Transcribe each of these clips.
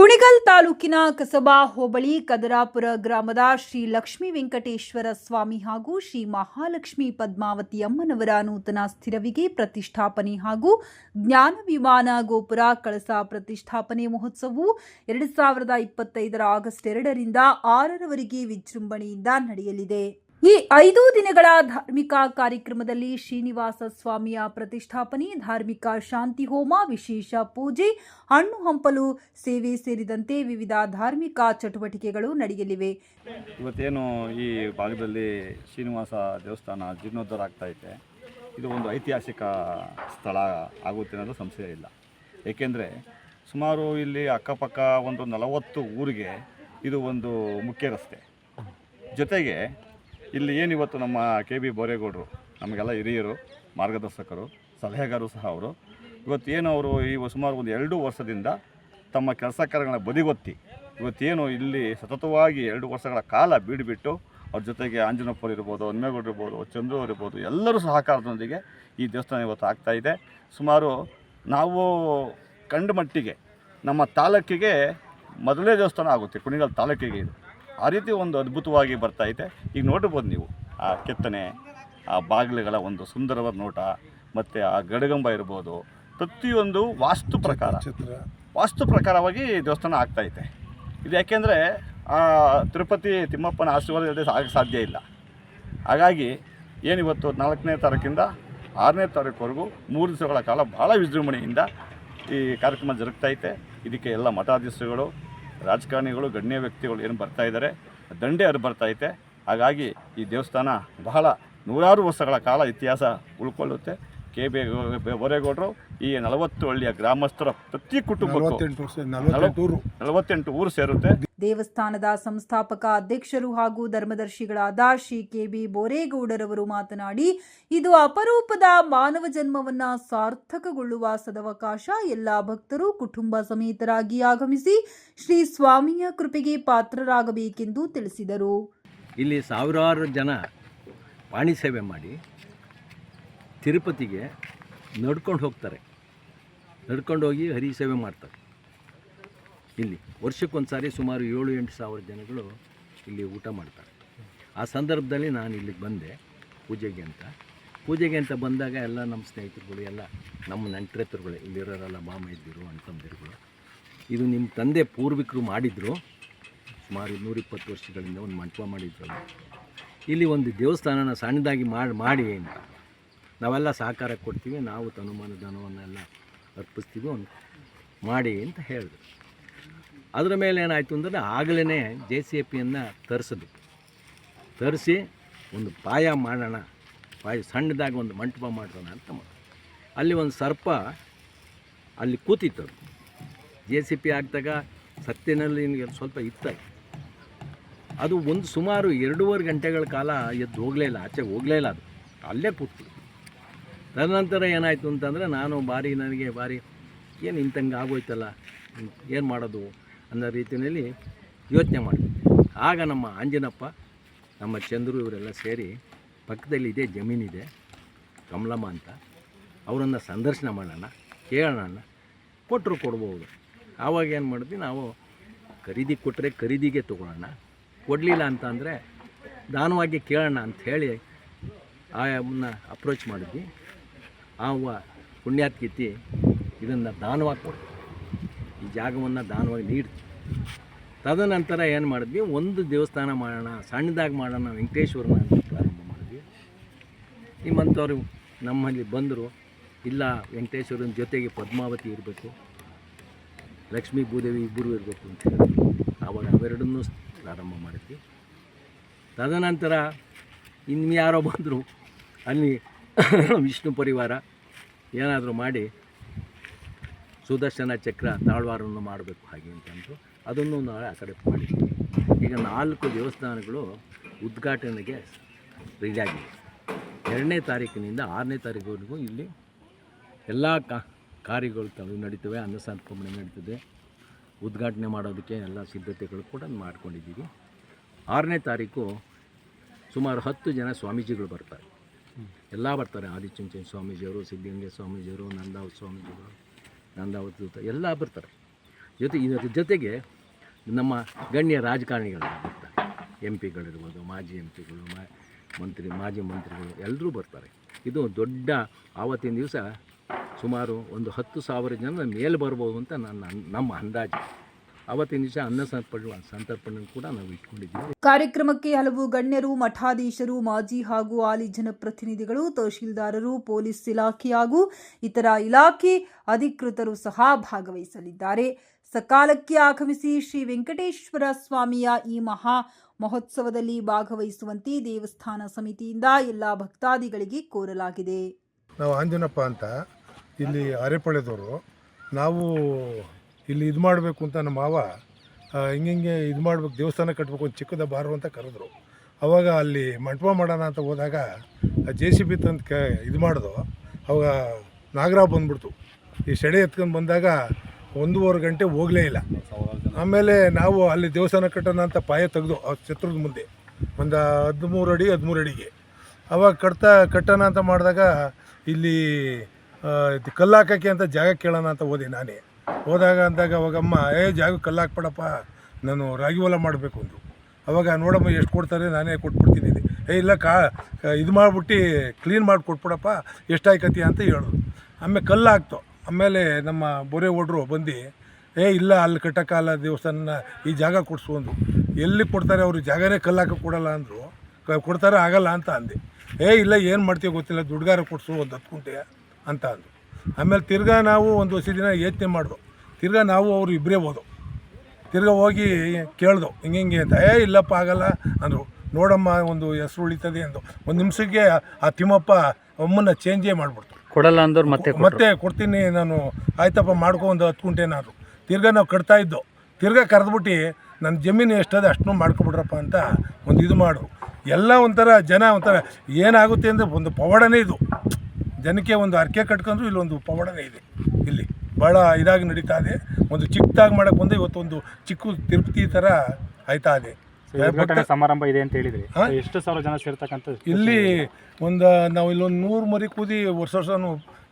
ಕುಣಿಗಲ್ ತಾಲೂಕಿನ ಕಸಬಾ ಹೋಬಳಿ ಕದರಾಪುರ ಗ್ರಾಮದ ಶ್ರೀ ಲಕ್ಷ್ಮೀ ವೆಂಕಟೇಶ್ವರ ಸ್ವಾಮಿ ಹಾಗೂ ಶ್ರೀ ಮಹಾಲಕ್ಷ್ಮಿ ಪದ್ಮಾವತಿ ಅಮ್ಮನವರ ನೂತನ ಸ್ಥಿರವಿಗೆ ಪ್ರತಿಷ್ಠಾಪನೆ ಹಾಗೂ ಜ್ಞಾನ ವಿಮಾನ ಗೋಪುರ ಕಳಸ ಪ್ರತಿಷ್ಠಾಪನೆ ಮಹೋತ್ಸವವು ಎರಡು ಸಾವಿರದ ಇಪ್ಪತ್ತೈದರ ಆಗಸ್ಟ್ ಎರಡರಿಂದ ಆರರವರೆಗೆ ವಿಜೃಂಭಣೆಯಿಂದ ನಡೆಯಲಿದೆ. ಈ ಐದು ದಿನಗಳ ಧಾರ್ಮಿಕ ಕಾರ್ಯಕ್ರಮದಲ್ಲಿ ಶ್ರೀನಿವಾಸ ಸ್ವಾಮಿಯ ಪ್ರತಿಷ್ಠಾಪನೆ, ಧಾರ್ಮಿಕ ಶಾಂತಿ ಹೋಮ, ವಿಶೇಷ ಪೂಜೆ, ಹಣ್ಣು ಹಂಪಲು ಸೇವೆ ಸೇರಿದಂತೆ ವಿವಿಧ ಧಾರ್ಮಿಕ ಚಟುವಟಿಕೆಗಳು ನಡೆಯಲಿವೆ. ಇವತ್ತೇನು ಈ ಭಾಗದಲ್ಲಿ ಶ್ರೀನಿವಾಸ ದೇವಸ್ಥಾನ ಜೀರ್ಣೋದ್ಧಾರ ಆಗ್ತಾ ಇದೆ ಇದು ಒಂದು ಐತಿಹಾಸಿಕ ಸ್ಥಳ ಆಗುತ್ತೆ ಅನ್ನೋದು ಸಂಶಯ ಇಲ್ಲ. ಏಕೆಂದರೆ ಸುಮಾರು ಇಲ್ಲಿ ಅಕ್ಕಪಕ್ಕ ಒಂದು ನಲವತ್ತು ಊರಿಗೆ ಇದು ಒಂದು ಮುಖ್ಯ ರಸ್ತೆ. ಜೊತೆಗೆ ಇಲ್ಲಿ ಏನು ಇವತ್ತು ನಮ್ಮ ಕೆ ಬಿ ಬೋರೇಗೌಡರು, ನಮಗೆಲ್ಲ ಹಿರಿಯರು, ಮಾರ್ಗದರ್ಶಕರು, ಸಲಹೆಗಾರರು ಸಹ ಅವರು. ಇವತ್ತು ಏನು ಅವರು ಈ ಸುಮಾರು ಒಂದು ಎರಡು ವರ್ಷದಿಂದ ತಮ್ಮ ಕೆಲಸ ಕಾರ್ಯಗಳನ್ನ ಬದಿಗೊತ್ತಿ, ಇವತ್ತೇನು ಇಲ್ಲಿ ಸತತವಾಗಿ ಎರಡು ವರ್ಷಗಳ ಕಾಲ ಬೀಡುಬಿಟ್ಟು ಅವ್ರ ಜೊತೆಗೆ ಆಂಜನಪ್ಪರು ಇರ್ಬೋದು ಹನುಮೇಗೌಡರು ಇರ್ಬೋದು ಚಂದ್ರು ಇರ್ಬೋದು, ಎಲ್ಲರೂ ಸಹಕಾರದೊಂದಿಗೆ ಈ ದೇವಸ್ಥಾನ ಇವತ್ತು ಆಗ್ತಾ ಇದೆ. ಸುಮಾರು ನಾವು ಕಂಡು ಮಟ್ಟಿಗೆ ನಮ್ಮ ತಾಲೂಕಿಗೆ ಮೊದಲನೇ ದೇವಸ್ಥಾನ ಆಗುತ್ತೆ, ಕುಣಿಗಲ್ ತಾಲೂಕಿಗೆ ಇದು. ಆ ರೀತಿ ಒಂದು ಅದ್ಭುತವಾಗಿ ಬರ್ತಾ ಐತೆ ಈಗ ನೋಡ್ಬೋದು ನೀವು ಆ ಕೆತ್ತನೆ ಆ ಬಾಗಿಲುಗಳ ಒಂದು ಸುಂದರವಾದ ನೋಟ ಮತ್ತು ಆ ಗಡಗಂಬ ಇರ್ಬೋದು ಪ್ರತಿಯೊಂದು ವಾಸ್ತು ಪ್ರಕಾರ ವಾಸ್ತು ಪ್ರಕಾರವಾಗಿ ದೇವಸ್ಥಾನ ಆಗ್ತಾ ಐತೆ ಇದು ಯಾಕೆಂದರೆ ತಿರುಪತಿ ತಿಮ್ಮಪ್ಪನ ಆಶೀರ್ವಾದ ಇಲ್ಲದೆ ಆಗಕ್ಕೆ ಸಾಧ್ಯ ಇಲ್ಲ. ಹಾಗಾಗಿ ಏನಿವತ್ತು ನಾಲ್ಕನೇ ತಾರೀಕಿಂದ ಆರನೇ ತಾರೀಕುವರೆಗೂ ಮೂರು ದಿವಸಗಳ ಕಾಲ ಭಾಳ ವಿಜೃಂಭಣೆಯಿಂದ ಈ ಕಾರ್ಯಕ್ರಮ ಜರುಗ್ತೈತೆ ಇದಕ್ಕೆ ಎಲ್ಲ ಮಠಾಧೀಶರುಗಳು ರಾಜಕಾರಣಿಗಳು, ಗಣ್ಯ ವ್ಯಕ್ತಿಗಳು ಏನು ಬರ್ತಾ ಇದ್ದಾರೆ, ದಂಡೆ ಹರಿದು ಬರ್ತೈತೆ ಹಾಗಾಗಿ ಈ ದೇವಸ್ಥಾನ ಬಹಳ ನೂರಾರು ವರ್ಷಗಳ ಕಾಲ ಇತಿಹಾಸ ಉಳ್ಕೊಳ್ಳುತ್ತೆ. ಕೆ ಬಿ ಬೋರೇಗೌಡರು ಈ ನಲವತ್ತು ಹಳ್ಳಿಯ ಗ್ರಾಮಸ್ಥರ ಪ್ರತಿ ಕುಟುಂಬಕ್ಕೂ ನಲವತ್ತೆಂಟು ಊರು. ನಲವತ್ತೆಂಟು ಊರು ಸೇರುತ್ತೆ. ದೇವಸ್ಥಾನದ ಸಂಸ್ಥಾಪಕ ಅಧ್ಯಕ್ಷರು ಹಾಗೂ ಧರ್ಮದರ್ಶಿಗಳಾದ ಶ್ರೀ ಕೆ ಬಿ ಬೋರೇಗೌಡರವರು ಮಾತನಾಡಿ ಇದು ಅಪರೂಪದ ಮಾನವ ಜನ್ಮವನ್ನ ಸಾರ್ಥಕಗೊಳ್ಳುವ ಸದವಕಾಶ. ಎಲ್ಲ ಭಕ್ತರು ಕುಟುಂಬ ಸಮೇತರಾಗಿ ಆಗಮಿಸಿ ಶ್ರೀ ಸ್ವಾಮಿಯ ಕೃಪೆಗೆ ಪಾತ್ರರಾಗಬೇಕೆಂದು ತಿಳಿಸಿದರು. ಇಲ್ಲಿ ಸಾವಿರಾರು ಜನ ವಾಣಿ ಸೇವೆ ಮಾಡಿ ತಿರುಪತಿಗೆ ನಡ್ಕೊಂಡು ಹೋಗ್ತಾರೆ. ನಡ್ಕೊಂಡು ಹೋಗಿ ಹರಿ ಸೇವೆ ಮಾಡ್ತಾರೆ. ಇಲ್ಲಿ ವರ್ಷಕ್ಕೊಂದು ಸಾರಿ ಸುಮಾರು ಏಳು ಎಂಟು ಸಾವಿರ ಜನಗಳು ಇಲ್ಲಿ ಊಟ ಮಾಡ್ತಾರೆ. ಆ ಸಂದರ್ಭದಲ್ಲಿ ನಾನು ಇಲ್ಲಿಗೆ ಬಂದೆ ಪೂಜೆಗೆ ಅಂತ. ಪೂಜೆಗೆ ಅಂತ ಬಂದಾಗ ಎಲ್ಲ ನಮ್ಮ ಸ್ನೇಹಿತರುಗಳು, ಎಲ್ಲ ನಮ್ಮ ನೆಂಟರೆತ್ತರುಗಳು, ಇಲ್ಲಿರೋರೆಲ್ಲ ಮಾಮ ಇದ್ದಿರು ಅಣ್ತಂದಿರುಗಳು ಇದು ನಿಮ್ಮ ತಂದೆ ಪೂರ್ವಿಕರು ಮಾಡಿದರು. ಸುಮಾರು ನೂರಿಪ್ಪತ್ತು ವರ್ಷಗಳಿಂದ ಒಂದು ಮಂಟಪ ಮಾಡಿದ್ರು ಇಲ್ಲಿ ಒಂದು ದೇವಸ್ಥಾನನ ಸಣ್ಣದಾಗಿ ಮಾಡಿ ಮಾಡಿ ಅಂತ. ನಾವೆಲ್ಲ ಸಹಕಾರ ಕೊಡ್ತೀವಿ, ನಾವು ತನುಮಾನ ಧನವನ್ನೆಲ್ಲ ಅರ್ಪಿಸ್ತೀವಿ ಒಂದು ಮಾಡಿ ಅಂತ ಹೇಳಿದ್ರು. ಅದರ ಮೇಲೆ ಏನಾಯಿತು ಅಂದರೆ ಆಗಲೇ ಜೆ ಸಿ ಎ ಪಿಯನ್ನು ತರಿಸಿದ್ರು. ತರಿಸಿ ಒಂದು ಪಾಯ ಮಾಡೋಣ, ಪಾಯ ಸಣ್ಣದಾಗಿ ಒಂದು ಮಂಟಪ ಮಾಡೋಣ ಅಂತ ಮಾಡಿದ್ರು. ಅಲ್ಲಿ ಒಂದು ಸರ್ಪ ಅಲ್ಲಿ ಕೂತಿತ್ತು ಜೆ ಸಿ ಪಿ ಆಗ್ದಾಗ ಸತ್ಯನಲ್ಲಿ ಸ್ವಲ್ಪ ಇತ್ತ ಅದು ಒಂದು ಸುಮಾರು ಎರಡೂವರೆ ಗಂಟೆಗಳ ಕಾಲ ಎದ್ದು ಹೋಗಲೇ ಇಲ್ಲ, ಆಚೆ ಹೋಗಲೇ ಇಲ್ಲ ಅದು. ಅಲ್ಲೇ ಕೂತು. ತದನಂತರ ಏನಾಯಿತು ಅಂತಂದರೆ ನಾನು ಭಾರಿ ನನಗೆ ಭಾರಿ ಏನು ಇಂತಂಗೆ ಆಗೋಯ್ತಲ್ಲ, ಏನು ಮಾಡೋದು ಅನ್ನೋ ರೀತಿಯಲ್ಲಿ ಯೋಚನೆ ಮಾಡಿದ್ವಿ ಆಗ ನಮ್ಮ ಆಂಜನಪ್ಪ, ನಮ್ಮ ಚಂದ್ರು ಇವರೆಲ್ಲ ಸೇರಿ ಪಕ್ಕದಲ್ಲಿ ಇದೇ ಜಮೀನಿದೆ, ಕಮಲಮ್ಮ ಅಂತ. ಅವರನ್ನು ಸಂದರ್ಶನ ಮಾಡೋಣ, ಕೇಳೋಣ ಕೊಟ್ಟರು ಕೊಡ್ಬೋದು. ಆವಾಗ ಏನು ಮಾಡಿದ್ವಿ, ನಾವು ಖರೀದಿ ಕೊಟ್ಟರೆ ಖರೀದಿಗೆ ತೊಗೊಳ್ಳೋಣ, ಕೊಡಲಿಲ್ಲ ಅಂತಂದರೆ ದಾನವಾಗಿ ಕೇಳೋಣ ಹೇಳಿ ಆಯಮ್ಮನ್ನ ಅಪ್ರೋಚ್ ಮಾಡಿದ್ವಿ. ಆವ ಪುಣ್ಯಾತ್ಕಿತಿ ಇದನ್ನು ದಾನವಾಗಿ ಕೊಡ್ತು ಈ ಜಾಗವನ್ನು ದಾನವಾಗಿ ನೀಡ್ತು ತದನಂತರ ಏನು ಮಾಡಿದ್ವಿ? ಒಂದು ದೇವಸ್ಥಾನ ಮಾಡೋಣ, ಸಣ್ಣದಾಗಿ ಮಾಡೋಣ, ವೆಂಕಟೇಶ್ವರನ ಅಂತ ಪ್ರಾರಂಭ ಮಾಡಿದ್ವಿ. ನಿಮ್ಮಂಥವ್ರು ನಮ್ಮಲ್ಲಿ ಬಂದರು, ಇಲ್ಲ, ವೆಂಕಟೇಶ್ವರನ ಜೊತೆಗೆ ಪದ್ಮಾವತಿ ಇರಬೇಕು, ಲಕ್ಷ್ಮೀ ಭೂದೇವಿ ಇಬ್ಬರು ಇರಬೇಕು ಅಂತ ಹೇಳಿ ಆವಾಗ ಅವೆರಡನ್ನೂ ಪ್ರಾರಂಭ ಮಾಡಿದ್ವಿ. ತದನಂತರ ಇನ್ನು ಯಾರೋ ಬಂದರು, ಅಲ್ಲಿ ವಿಷ್ಣು ಪರಿವಾರ ಏನಾದರೂ ಮಾಡಿ ಸುದರ್ಶನ ಚಕ್ರ ತಾಳ್ವಾರನ್ನು ಮಾಡಬೇಕು ಹಾಗೆ ಅಂತಂದರು ಅದನ್ನು ನಾಳೆ ಆ ಕಡೆ ಈಗ ನಾಲ್ಕು ದೇವಸ್ಥಾನಗಳು ಉದ್ಘಾಟನೆಗೆ ರೆಡಿಯಾಗಿವೆ ಎರಡನೇ ತಾರೀಕಿನಿಂದ ಆರನೇ ತಾರೀಕುವರೆಗೂ ಇಲ್ಲಿ ಎಲ್ಲ ಕಾರ್ಯಗಳು ತಳು ನಡೀತವೆ ಅನ್ನಸಂತರ್ಪಣೆ ನಡೀತದೆ. ಉದ್ಘಾಟನೆ ಮಾಡೋದಕ್ಕೆ ಎಲ್ಲ ಸಿದ್ಧತೆಗಳು ಕೂಡ ಮಾಡ್ಕೊಂಡಿದ್ದೀವಿ. ಆರನೇ ತಾರೀಕು ಸುಮಾರು ಹತ್ತು ಜನ ಸ್ವಾಮೀಜಿಗಳು ಬರ್ತಾರೆ. ಎಲ್ಲ ಬರ್ತಾರೆ. ಆದಿಚುಂಚನ ಸ್ವಾಮೀಜಿಯವರು, ಸಿದ್ಧಗಂಗೆ ಸ್ವಾಮೀಜಿಯವರು, ನಂದಾವತ್ ಸ್ವಾಮೀಜಿಯವರು ನಂದಾವತ್ ದೂತ ಎಲ್ಲ ಬರ್ತಾರೆ. ಜೊತೆ ಇದರ ಜೊತೆಗೆ ನಮ್ಮ ಗಣ್ಯ ರಾಜಕಾರಣಿಗಳು ಬರ್ತಾರೆ. ಎಂ ಪಿಗಳಿರ್ಬೋದು, ಮಾಜಿ ಎಂ ಪಿಗಳು, ಮಾ, ಮಂತ್ರಿ, ಮಾಜಿ ಮಂತ್ರಿಗಳು ಎಲ್ಲರೂ ಬರ್ತಾರೆ. ಇದು ದೊಡ್ಡ ಆವತ್ತಿನ ದಿವಸ ಸುಮಾರು ಒಂದು ಹತ್ತು ಸಾವಿರ ಜನ ಮೇಲೆ ಬರ್ಬೋದು ಅಂತ ನನ್ನ, ನಮ್ಮ ಅಂದಾಜು. ಆವತ್ತಿನ ದಿವಸ ಅನ್ನ ಸಂತರ್ಪಣೆ ಸಂತರ್ಪಣೆ ಕೂಡ ನಾವು ಇಟ್ಕೊಂಡಿದ್ದೀವಿ. ಕಾರ್ಯಕ್ರಮಕ್ಕೆ ಹಲವು ಗಣ್ಯರು ಮಠಾಧೀಶರು ಮಾಜಿ ಹಾಗೂ ಹಾಲಿ ಜನಪ್ರತಿನಿಧಿಗಳು ತಹಶೀಲ್ದಾರರು ಪೊಲೀಸ್ ಇಲಾಖೆ ಹಾಗೂ ಇತರ ಇಲಾಖೆ ಅಧಿಕೃತರು ಸಹ ಭಾಗವಹಿಸಲಿದ್ದಾರೆ. ಸಕಾಲಕ್ಕೆ ಆಗಮಿಸಿ ಶ್ರೀ ವೆಂಕಟೇಶ್ವರ ಸ್ವಾಮಿಯ ಈ ಮಹಾ ಮಹೋತ್ಸವದಲ್ಲಿ ಭಾಗವಹಿಸುವಂತೆ ದೇವಸ್ಥಾನ ಸಮಿತಿಯಿಂದ ಎಲ್ಲ ಭಕ್ತಾದಿಗಳಿಗೆ ಕೋರಲಾಗಿದೆ. ನಾವು ಆಂಜನಪ್ಪ ಅಂತ ಇಲ್ಲಿ ಅರೆಪಳೆದವರು. ನಾವು ಇಲ್ಲಿ ಇದು ಮಾಡಬೇಕು ಅಂತ ನಮ್ಮ ಮಾವ ಹಿಂಗೆ ಹಿಂಗೆ ಇದು ಮಾಡ್ಬೇಕು, ದೇವಸ್ಥಾನ ಕಟ್ಟಬೇಕು ಒಂದು ಚಿಕ್ಕದ ಬಾರು ಅಂತ ಕರೆದ್ರು. ಅವಾಗ ಅಲ್ಲಿ ಮಂಟಪ ಮಾಡೋಣ ಅಂತ ಹೋದಾಗ ಜೆ ಸಿ ಬಿ ತಂದು ಕ, ಇದು ಮಾಡಿದೋ. ಅವಾಗ ನಾಗರಾವ್ ಬಂದ್ಬಿಡ್ತು. ಈ ಸೆಡೆ ಎತ್ಕೊಂಡು ಬಂದಾಗ ಒಂದೂವರೆ ಗಂಟೆ ಹೋಗಲೇ ಇಲ್ಲ. ಆಮೇಲೆ ನಾವು ಅಲ್ಲಿ ದೇವಸ್ಥಾನ ಕಟ್ಟೋಣ ಅಂತ ಪಾಯ ತೆಗೆದು, ಆ ಛತ್ರದ ಮುಂದೆ, ಒಂದು ಹದಿಮೂರು ಅಡಿ, ಹದಿಮೂರು ಅಡಿಗೆ. ಅವಾಗ ಕಟ್ತಾ, ಕಟ್ಟೋಣ ಅಂತ ಮಾಡಿದಾಗ ಇಲ್ಲಿ ಕಲ್ಲು ಹಾಕೋಕ್ಕೆ ಅಂತ ಜಾಗ ಕೇಳೋಣ ಅಂತ ಹೋದೆ ನಾನೇ. ಹೋದಾಗ ಅಂದಾಗ ಅವಾಗಮ್ಮ ಏ, ಜಾಗ ಕಲ್ಲು ಹಾಕ್ಬೇಡಪ್ಪ ನಾನು ರಾಗಿ ಹೊಲ ಮಾಡಬೇಕು ಅಂದರು. ಅವಾಗ, ನೋಡಮ್ಮ, ಎಷ್ಟು ಕೊಡ್ತಾರೆ? ನಾನೇ ಕೊಟ್ಬಿಡ್ತೀನಿ. ಏ, ಇಲ್ಲ ಕಾ, ಇದು ಮಾಡಿಬಿಟ್ಟು ಕ್ಲೀನ್ ಮಾಡಿ ಕೊಟ್ಬಿಡಪ್ಪ, ಎಷ್ಟಾಯ್ಕತಿ? ಅಂತ ಹೇಳಿದ್ರು ಆಮೇಲೆ ಕಲ್ಲು ಹಾಕ್ತು ಆಮೇಲೆ ನಮ್ಮ ಬೊರೆ ಓಡ್ರು ಬಂದು, ಏ, ಇಲ್ಲ, ಅಲ್ಲಿ ಕಟ್ಟಕ್ಕಲ್ಲ ದೇವಸ್ಥಾನ ಈ ಜಾಗ ಕೊಡಿಸು ಅಂದರು. ಎಲ್ಲಿ ಕೊಡ್ತಾರೆ ಅವರು, ಜಾಗನೇ ಕಲ್ಲು ಹಾಕಕ್ಕೆ ಕೊಡಲ್ಲ ಅಂದರು. ಕೊಡ್ತಾರೆ, ಆಗಲ್ಲ ಅಂತ ಅಂದೆ. ಏ, ಇಲ್ಲ, ಏನು ಮಾಡ್ತೀವಿ ಗೊತ್ತಿಲ್ಲ, ದುಡ್ಗಾರ ಕೊಡಿಸು ಒಂದು ಹತ್ತು ಕುಂಟೆ ಅಂತ ಅಂದರು. ಆಮೇಲೆ ತಿರ್ಗಾ ನಾವು ಒಂದು ವರ್ಷ ದಿನ ಯೋಚನೆ ಮಾಡಿದ್ರು ತಿರ್ಗಾ ನಾವು ಅವರು ಇಬ್ಬರೇ ಹೋದವು ತಿರ್ಗಾ ಹೋಗಿ ಕೇಳ್ದು ಹಿಂಗೆ ಹಿಂಗೆ ಅಂತ. ಏ ಇಲ್ಲಪ್ಪ ಆಗಲ್ಲ. ಅಂದರು. ನೋಡಮ್ಮ ಒಂದು ಹೆಸರು ಉಳಿತದೆ. ಅಂದು ಒಂದು ನಿಮಿಷಕ್ಕೆ ಆ ತಿಮ್ಮಪ್ಪ ಅಮ್ಮನ್ನ ಚೇಂಜೇ ಮಾಡಿಬಿಡ್ತು. ಕೊಡಲ್ಲ ಅಂದವ್ರು ಮತ್ತೆ ಮತ್ತೆ ಕೊಡ್ತೀನಿ ನಾನು. ಆಯ್ತಪ್ಪ ಮಾಡ್ಕೊ ಒಂದು ಹತ್ತು ಗುಂಟೆ ನಾನು ತಿರ್ಗಾ ನಾವು ಕಟ್ತಾ ಇದ್ದೋ. ತಿರ್ಗಾ ಕರೆದ್ಬಿಟ್ಟು ನನ್ನ ಜಮೀನು ಎಷ್ಟದೆ ಅಷ್ಟನ್ನು ಮಾಡ್ಕೊಬಿಡ್ರಪ್ಪ ಅಂತ ಒಂದು ಇದು ಮಾಡು ಎಲ್ಲ ಒಂಥರ ಜನ ಒಂಥರ ಏನಾಗುತ್ತೆ ಅಂದರೆ ಒಂದು ಪವಾಡನೇ ಇದು. ಜನಕ್ಕೆ ಒಂದು ಅರ್ಕೆ ಕಟ್ಕೊಂಡ್ರು ಇಲ್ಲೊಂದು ಪವಾಡನೇ ಇದೆ. ಇಲ್ಲಿ ಭಾಳ ಇದಾಗಿ ನಡೀತಾ ಇದೆ. ಒಂದು ಚಿಕ್ಕದಾಗಿ ಮಾಡೋಕೆ ಬಂದು ಇವತ್ತೊಂದು ಚಿಕ್ಕ ತಿರುಪತಿ ಥರ ಆಯ್ತಾ ಇದೆ. ಸಮಾರಂಭ ಇದೆ ಅಂತ ಹೇಳಿದ್ರಿ? ಎಷ್ಟು ಸಾವಿರ ಜನ ಸೇರ್ತಕ್ಕಂಥ ಇಲ್ಲಿ ಒಂದು ನಾವು ಇಲ್ಲೊಂದು ನೂರು ಮರಿ ಕೂದಿ ವರ್ಷ ವರ್ಷನೂ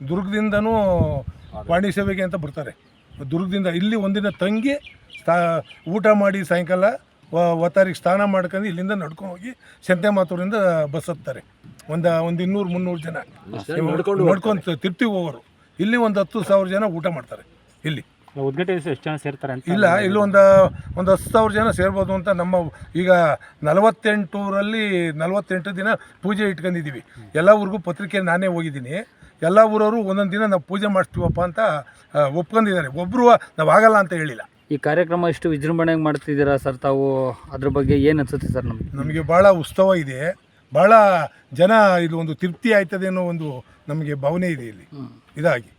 ದುರ್ಗದಿಂದನೂ ವಾಣಿ ಸೇವೆಗೆ ಅಂತ ಬರ್ತಾರೆ. ದುರ್ಗದಿಂದ ಇಲ್ಲಿ ಒಂದಿನ ತಂಗಿ ಸ್ಥಾ ಊಟ ಮಾಡಿ ಸಾಯಂಕಾಲ ಒತ್ತಾರಿಗೆ ಸ್ನಾನ ಮಾಡ್ಕೊಂಡು ಇಲ್ಲಿಂದ ನಡ್ಕೊಂಡು ಹೋಗಿ ಸಂತೆ ಮಾತೂರಿಂದ ಬಸ್ ಹತ್ತಾರೆ ಒಂದು ಒಂದು ಇನ್ನೂರು ಮುನ್ನೂರು ಜನ ನೋಡ್ಕೊಂಡು ತಿರ್ತಿವಿ ತಿರ್ತಿಗೆ ಹೋಗೋರು. ಇಲ್ಲಿ ಒಂದು ಹತ್ತು ಸಾವಿರ ಜನ ಊಟ ಮಾಡ್ತಾರೆ ಇಲ್ಲಿ. ಉದ್ಘಾಟನೆ ಎಷ್ಟು ಜನ ಸೇರ್ತಾರೆ ಅಂತ ಇಲ್ಲ ಇಲ್ಲಿ ಒಂದು ಒಂದು ಹತ್ತು ಸಾವಿರ ಜನ ಸೇರ್ಬೋದು ಅಂತ ನಮ್ಮ ಈಗ ನಲವತ್ತೆಂಟೂರಲ್ಲಿ ನಲವತ್ತೆಂಟು ದಿನ ಪೂಜೆ ಇಟ್ಕೊಂಡಿದ್ದೀವಿ ಎಲ್ಲ ಊರಿಗೂ ಪತ್ರಿಕೆ ನಾನೇ ಹೋಗಿದ್ದೀನಿ. ಎಲ್ಲ ಊರವರು ಒಂದೊಂದು ದಿನ ನಾವು ಪೂಜೆ ಮಾಡ್ತೀವಪ್ಪ ಅಂತ ಒಪ್ಕೊಂಡಿದ್ದಾರೆ. ಒಬ್ಬರು ನಾವು ಆಗಲ್ಲ ಅಂತ ಹೇಳಿಲ್ಲ. ಈ ಕಾರ್ಯಕ್ರಮ ಇಷ್ಟು ವಿಜೃಂಭಣೆಗೆ ಮಾಡ್ತಿದ್ದೀರಾ ಸರ್ ತಾವು? ಅದ್ರ ಬಗ್ಗೆ ಏನು ಅನ್ಸುತ್ತೆ ಸರ್ ನಮಗೆ? ನಮಗೆ ಭಾಳ ಉತ್ಸವ ಇದೆ. ಭಾಳ ಜನ ಇದು ಒಂದು ತೃಪ್ತಿ ಆಯ್ತದೆ ಅನ್ನೋ ಒಂದು ನಮಗೆ ಭಾವನೆ ಇದೆ ಇಲ್ಲಿ. ಇದಾಗಿ.